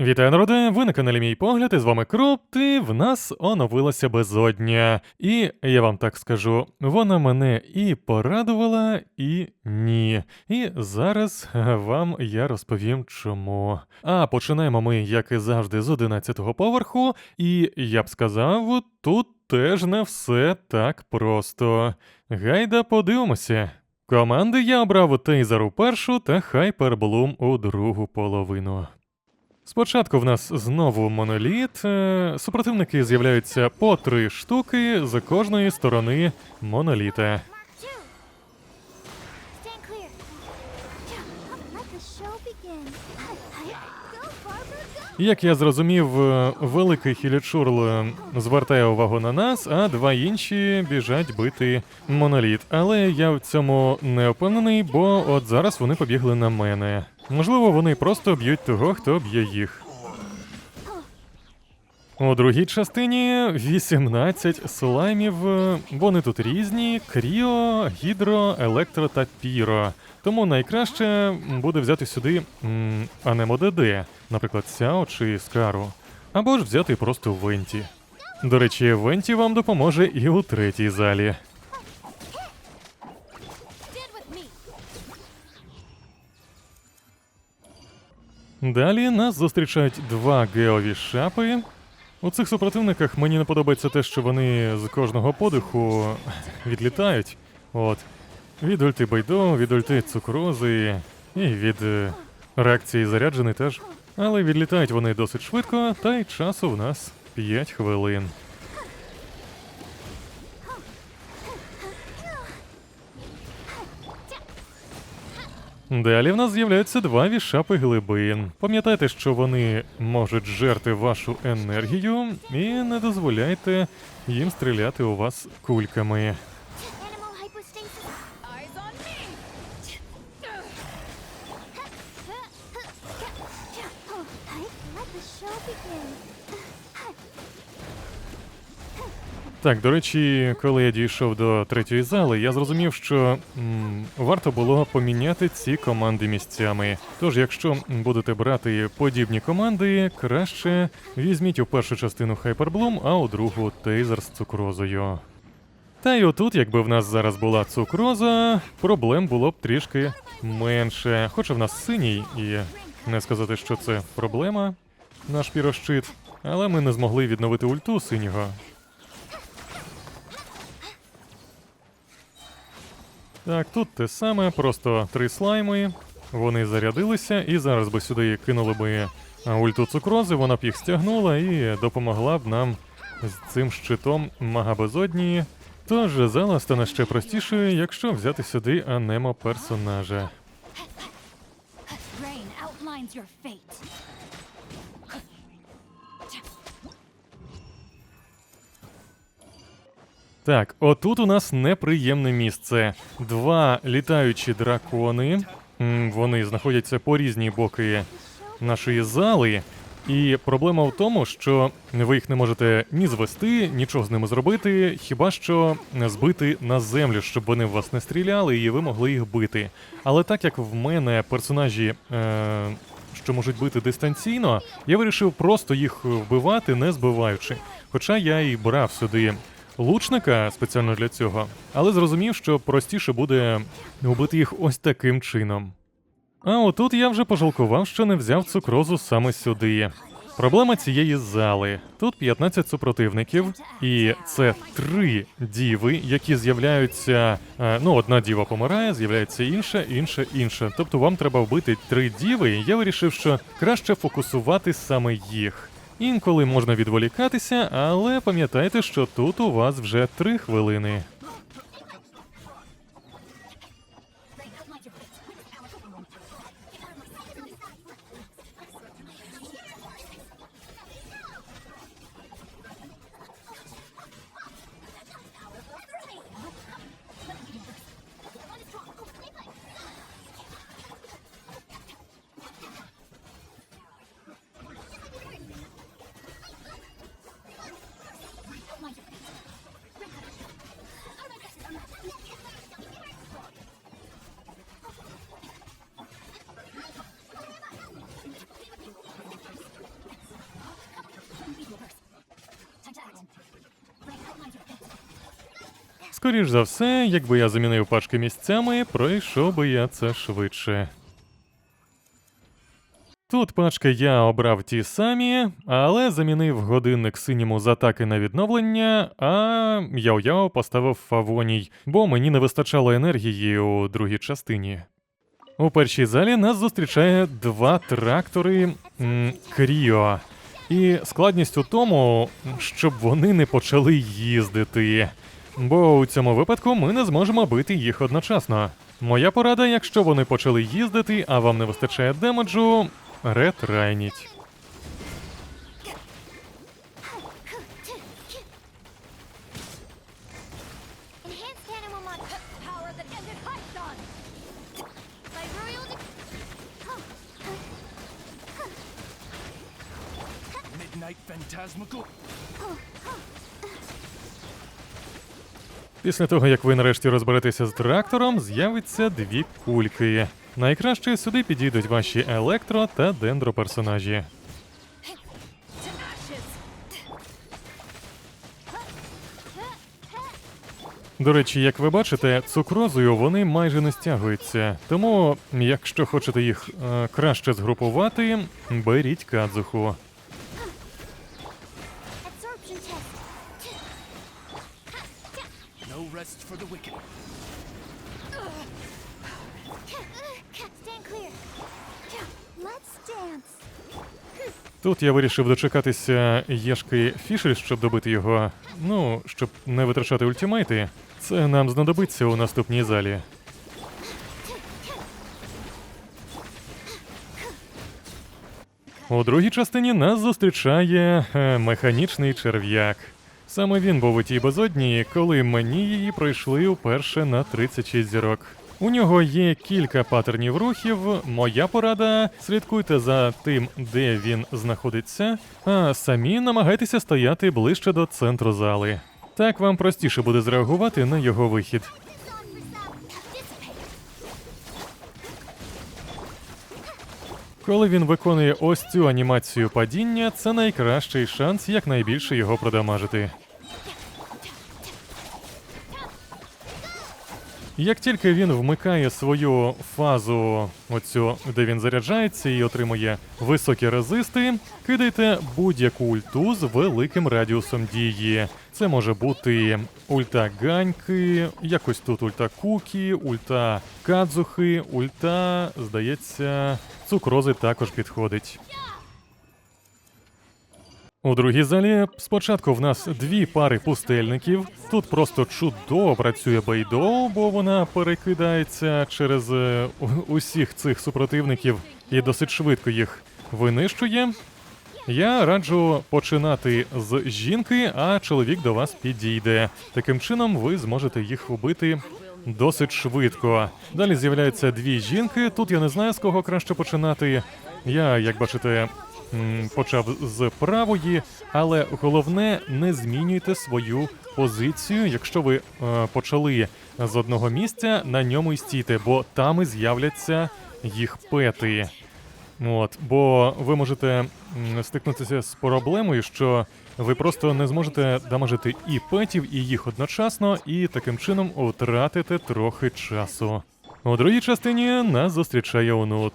Вітаю, народи! Ви на каналі Мій Погляд, і з вами Кроп, і в нас оновилася безодня. І я вам так скажу, вона мене і порадувала, і ні. І зараз вам я розповім чому. А починаємо ми, як і завжди, з 11-го поверху, і я б сказав, тут теж не все так просто. Гайда подивимося. Команди я обрав Тейзер у першу та Хайперблум у другу половину. Спочатку в нас знову моноліт. Е, Супротивники з'являються по три штуки з кожної сторони моноліта. Як я зрозумів, е, великий хілічурл звертає увагу на нас, а два інші біжать бити моноліт. Але я в цьому не впевнений, бо от зараз вони побігли на мене. Можливо, вони просто б'ють того, хто б'є їх. У другій частині 18 слаймів. Вони тут різні: кріо, гідро, електро та піро. Тому найкраще буде взяти сюди м, Анемо ДД, наприклад, Сяо чи Скару. Або ж взяти просто Венті. До речі, Венті вам допоможе і у третій залі. Далі нас зустрічають два геові шапи. У цих супротивниках мені не подобається те, що вони з кожного подиху відлітають. От. Від ульти Байдо, від ульти цукрози і від е, реакції заряджений теж. Але відлітають вони досить швидко, та й часу в нас 5 хвилин. Далі в нас з'являються два вішапи глибин. Пам'ятайте, що вони можуть жерти вашу енергію і не дозволяйте їм стріляти у вас кульками. Let the. Так, до речі, коли я дійшов до третьої зали, я зрозумів, що м, варто було поміняти ці команди місцями. Тож, якщо будете брати подібні команди, краще візьміть у першу частину Хайперблум, а у другу Тейзер з цукрозою. Та й отут, якби в нас зараз була цукроза, проблем було б трішки менше. Хоча в нас синій, і не сказати, що це проблема, наш пірощит, але ми не змогли відновити ульту синього. Так, тут те саме, просто три слайми. Вони зарядилися, і зараз би сюди кинули би ульту цукрози, вона б їх стягнула і допомогла б нам з цим щитом мага безодні. Тож зала стане ще простішою, якщо взяти сюди анемо персонажа. Так, отут у нас неприємне місце. Два літаючі дракони. Вони знаходяться по різні боки нашої зали. І проблема в тому, що ви їх не можете ні звести, нічого з ними зробити, хіба що збити на землю, щоб вони в вас не стріляли, і ви могли їх бити. Але так як в мене персонажі, е- що можуть бити дистанційно, я вирішив просто їх вбивати, не збиваючи. Хоча я і брав сюди лучника спеціально для цього, але зрозумів, що простіше буде убити їх ось таким чином. А отут я вже пожалкував, що не взяв цукрозу саме сюди. Проблема цієї зали. Тут 15 супротивників, і це три діви, які з'являються. е, ну, одна діва помирає, з'являється інша, інша, інша. Тобто вам треба вбити три діви, і я вирішив, що краще фокусувати саме їх. Інколи можна відволікатися, але пам'ятайте, що тут у вас вже три хвилини. Скоріш за все, якби я замінив пачки місцями, пройшов би я це швидше. Тут пачки я обрав ті самі, але замінив годинник синьому з атаки на відновлення, а Яо-Яо поставив фавоній, бо мені не вистачало енергії у другій частині. У першій залі нас зустрічає два трактори м, Кріо. І складність у тому, щоб вони не почали їздити. Бо у цьому випадку ми не зможемо бити їх одночасно. Моя порада, якщо вони почали їздити, а вам не вистачає демеджу, ретрайніть. Animal Після того, як ви нарешті розберетеся з трактором, з'явиться дві кульки. Найкраще сюди підійдуть ваші електро та дендро персонажі. До речі, як ви бачите, цукрозою вони майже не стягуються. Тому, якщо хочете їх е, краще згрупувати, беріть кадзуху. No rest for the wicked. Stand clear. Let's dance. Тут я вирішив дочекатися Єшки Фішель, щоб добити його. Ну, щоб не витрачати ультимейти. Це нам знадобиться у наступній залі. У другій частині нас зустрічає е, механічний черв'як. Саме він був у тій безодні, коли мені її пройшли вперше на 36 зірок. У нього є кілька паттернів рухів. Моя порада слідкуйте за тим, де він знаходиться, а самі намагайтеся стояти ближче до центру зали. Так вам простіше буде зреагувати на його вихід. Коли він виконує ось цю анімацію падіння, це найкращий шанс якнайбільше його продамажити. Як тільки він вмикає свою фазу, оцю, де він заряджається і отримує високі резисти, кидайте будь-яку ульту з великим радіусом дії. Це може бути ульта ганьки, якось тут ульта кукі, ульта кадзухи, ульта, здається, цукрози також підходить. У другій залі спочатку в нас дві пари пустельників. Тут просто чудово працює Бейдоу, бо вона перекидається через е, усіх цих супротивників і досить швидко їх винищує. Я раджу починати з жінки, а чоловік до вас підійде. Таким чином ви зможете їх убити досить швидко. Далі з'являються дві жінки. Тут я не знаю з кого краще починати. Я, як бачите, почав з правої, але головне не змінюйте свою позицію. Якщо ви е, почали з одного місця, на ньому й стійте, бо там і з'являться їх пети. От, бо ви можете стикнутися з проблемою, що ви просто не зможете дамажити і петів, і їх одночасно, і таким чином втратите трохи часу. У другій частині нас зустрічає Онут.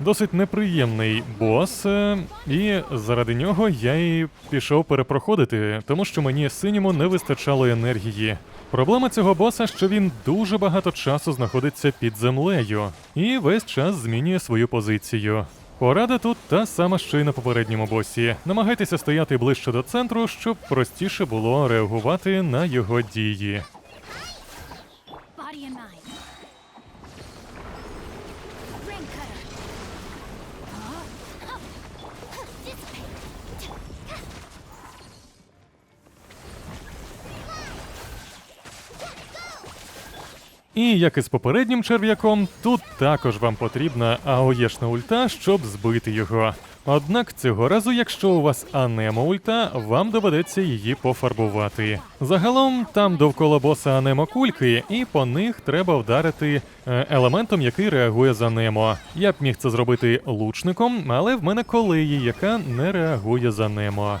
Досить неприємний бос, е, і заради нього я і пішов перепроходити, тому що мені синьому не вистачало енергії. Проблема цього боса, що він дуже багато часу знаходиться під землею і весь час змінює свою позицію. Порада тут та сама, що й на попередньому босі. Намагайтеся стояти ближче до центру, щоб простіше було реагувати на його дії. І як і з попереднім черв'яком, тут також вам потрібна аоєшна ульта, щоб збити його. Однак цього разу, якщо у вас анемо ульта, вам доведеться її пофарбувати. Загалом там довкола боса анемо кульки, і по них треба вдарити е, елементом, який реагує за немо. Я б міг це зробити лучником, але в мене колеї, яка не реагує за немо.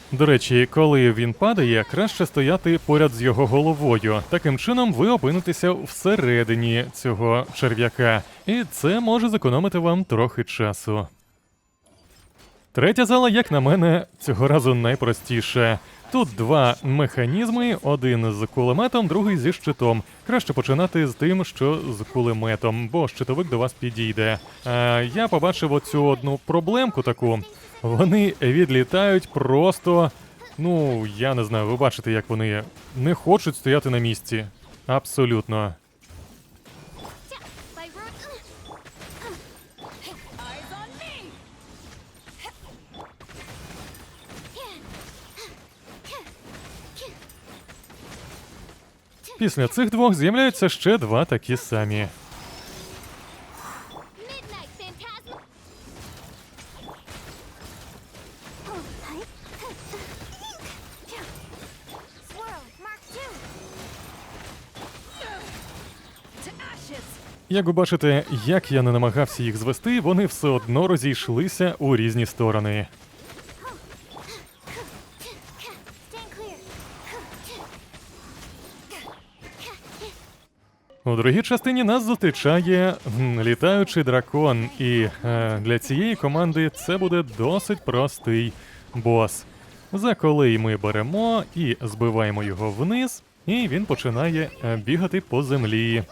До речі, коли він падає, краще стояти поряд з його головою. Таким чином, ви опинитеся всередині цього черв'яка, і це може зекономити вам трохи часу. Третя зала, як на мене, цього разу найпростіша. Тут два механізми: один з кулеметом, другий зі щитом. Краще починати з тим, що з кулеметом, бо щитовик до вас підійде. А я побачив оцю одну проблемку таку. Вони відлітають просто. Ну, я не знаю, ви бачите, як вони не хочуть стояти на місці. Абсолютно. Після цих двох з'являються ще два такі самі. Як ви бачите, як я не намагався їх звести, вони все одно розійшлися у різні сторони. У другій частині нас зустрічає літаючий дракон, і е, для цієї команди це буде досить простий бос. За колей ми беремо і збиваємо його вниз, і він починає е, бігати по землі.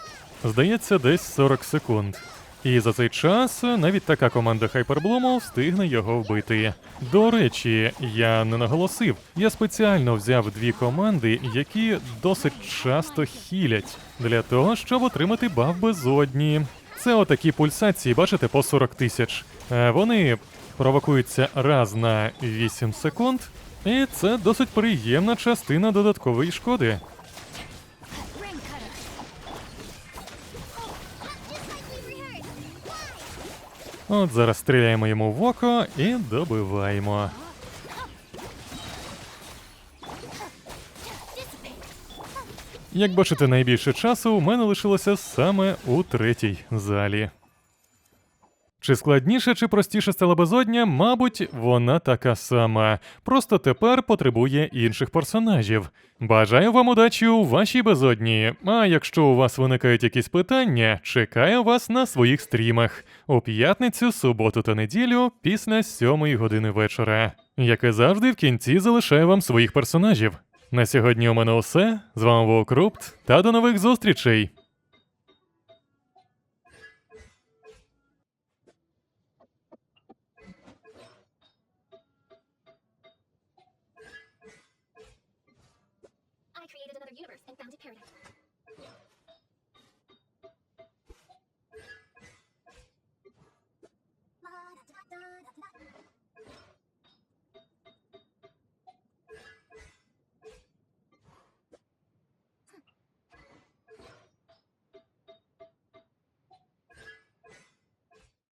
Здається, десь 40 секунд. І за цей час навіть така команда Хайперблуму встигне його вбити. До речі, я не наголосив. Я спеціально взяв дві команди, які досить часто хілять для того, щоб отримати баф безодні. Це отакі пульсації, бачите, по 40 тисяч. Е, Вони провокуються раз на 8 секунд, і це досить приємна частина додаткової шкоди. От зараз стріляємо йому в око і добиваємо. Як бачите, найбільше часу у мене лишилося саме у третій залі. Чи складніше, чи простіше стала безодня, мабуть, вона така сама. Просто тепер потребує інших персонажів. Бажаю вам удачі у вашій безодні. А якщо у вас виникають якісь питання, чекаю вас на своїх стрімах у п'ятницю, суботу та неділю після сьомої години вечора. Як і завжди, в кінці залишаю вам своїх персонажів. На сьогодні у мене усе. З вами був Крупт, та до нових зустрічей!